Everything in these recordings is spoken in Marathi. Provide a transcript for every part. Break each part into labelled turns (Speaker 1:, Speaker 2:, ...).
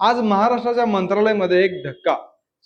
Speaker 1: आज महाराष्ट्राच्या मंत्रालयामध्ये एक धक्का.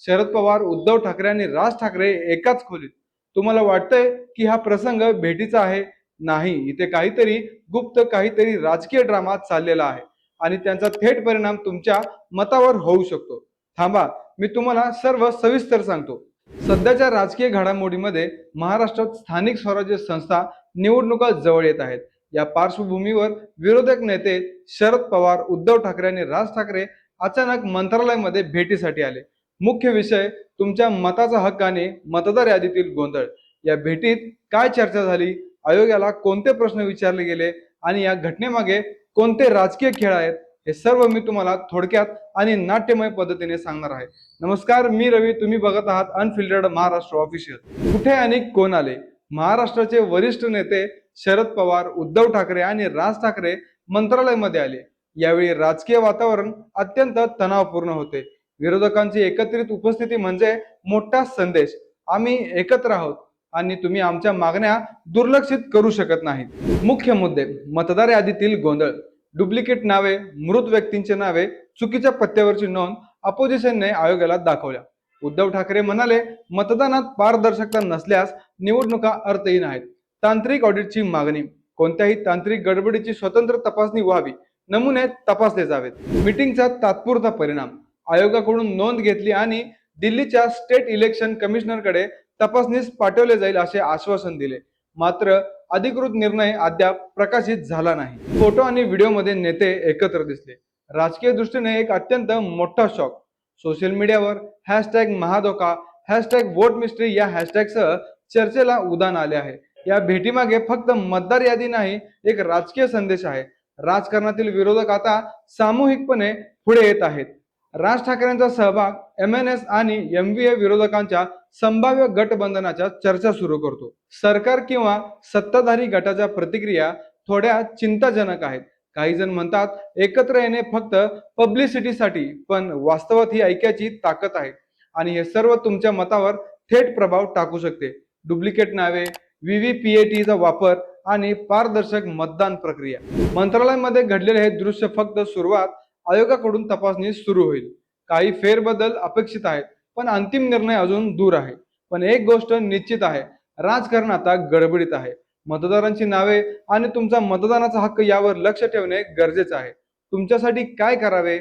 Speaker 1: शरद पवार उद्धव ठाकरे आणि राज ठाकरे एकाच खोलीत. तुम्हाला वाटतंय की हा प्रसंग भेटीचा आहे? नाही. इथे काहीतरी गुप्त काहीतरी राजकीय ड्रामा चाललेला आहे आणि त्यांचा थेट परिणाम तुमच्या मतावर होऊ शकतो. थांबा मी तुम्हाला सर्व सविस्तर सांगतो. सध्याच्या राजकीय घडामोडीमध्ये महाराष्ट्रात स्थानिक स्वराज्य संस्था निवडणुका जवळ येत आहेत. या पार्श्वभूमीवर विरोधक नेते शरद पवार उद्धव ठाकरे आणि राज ठाकरे अचानक मंत्रालयामध्ये भेटीसाठी आले. मुख्य विषय तुमच्या मताचा हक्काने मतदार यादीतील गोंधळ. या भेटीत काय चर्चा झाली? आयोगाला कोणते प्रश्न विचारले गेले? आणि या घटनेमागे कोणते राजकीय खेळ आहेत? हे सर्व मी तुम्हाला थोडक्यात आणि नाट्यमय पद्धतीने सांगणार आहे. नमस्कार मी रवी. तुम्ही बघत आहात अनफिल्टर्ड महाराष्ट्र ऑफिशियल कुठे आणि कोण आले? महाराष्ट्राचे वरिष्ठ नेते शरद पवार उद्धव ठाकरे आणि राज ठाकरे मंत्रालयामध्ये आले. यावेळी राजकीय वातावरण अत्यंत तणावपूर्ण होते. विरोधकांची एकत्रित उपस्थिती म्हणजे मोठा संदेश. आम्ही एकत्र आहोत आणि तुम्ही आमच्या मागण्या दुर्लक्षित करू शकत नाही मुख्य मुद्दे मतदार यादीतील गोंधळ. डुप्लिकेट नावे मृत व्यक्तींची नावे चुकीच्या पत्त्यावरची नोंद अपोजिशनने आयोगाला दाखवल्या. उद्धव ठाकरे म्हणाले मतदानात पारदर्शकता नसल्यास निवडणुका अर्थहीन आहेत. तांत्रिक ऑडिटची मागणी. कोणत्याही तांत्रिक गडबडीची स्वतंत्र तपासणी व्हावी. नमुने तपासले जावेत. मिटिंगचा तात्पुरता परिणाम. आयोगाकडून नोंद घेतली आणि दिल्लीच्या स्टेट इलेक्शन कमिशनरकडे तपासणीस पाठवले जाईल असे आश्वासन दिले. मात्र अधिकृत निर्णय अद्याप प्रकाशित झाला नाही. फोटो आणि व्हिडिओमध्ये नेते एकत्र दिसले. राजकीय दृष्टीने एक अत्यंत मोठा शॉक. सोशल मीडियावर हॅशटॅग महाधोका हॅशटॅग वोट मिस्ट्री या हॅशटॅगसह चर्चेला उदान आले आहे. या भेटीमागे फक्त मतदार यादी नाही एक राजकीय संदेश आहे. राजकारणातील विरोधक आता सामूहिकपणे पुढे येत आहेत. राज ठाकरेंचा सहभाग एम एन एस आणि एम व्ही ए विरोधकांच्या संभाव्य गटबंधनाच्या चर्चा सुरू करतो. सरकार किंवा सत्ताधारी गटाच्या प्रतिक्रिया थोड्या चिंताजनक आहेत. काही जण म्हणतात एकत्र येणे फक्त पब्लिसिटीसाठी पण वास्तवात ही ऐक्याची ताकद आहे. आणि हे सर्व तुमच्या मतावर थेट प्रभाव टाकू शकते. डुप्लिकेट नावे वी व्ही पी ए टीचा वापर आणि पारदर्शक मतदान प्रक्रिया. मंत्रालयामध्ये घडलेले हे दृश्य फक्त सुरुवात आयोगाकडून तपासणी सुरू होईल. काही फेरबदल अपेक्षित आहेत पण अंतिम निर्णय अजून दूर आहे. पण एक गोष्ट निश्चित आहे राजकारण आता गडबडीत आहे. मतदारांची नावे आणि तुमचा मतदानाचा हक्क यावर लक्ष ठेवणे गरजेचं आहे. तुमच्यासाठी काय करावे?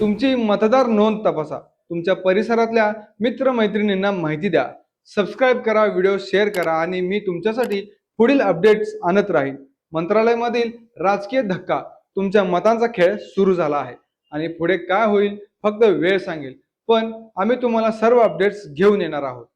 Speaker 1: तुमची मतदार नोंद तपासा. तुमच्या परिसरातल्या मित्रमैत्रिणींना माहिती द्या. सबस्क्राईब करा व्हिडिओ शेअर करा आणि मी तुमच्यासाठी पुढील अपडेट्स आणत राहील मंत्रालयामधील राजकीय धक्का तुमच्या मतांचा खेळ सुरू झाला आहे. आणि पुढे काय होईल फक्त वेळ सांगेल. पण आम्ही तुम्हाला सर्व अपडेट्स घेऊन येणार आहोत.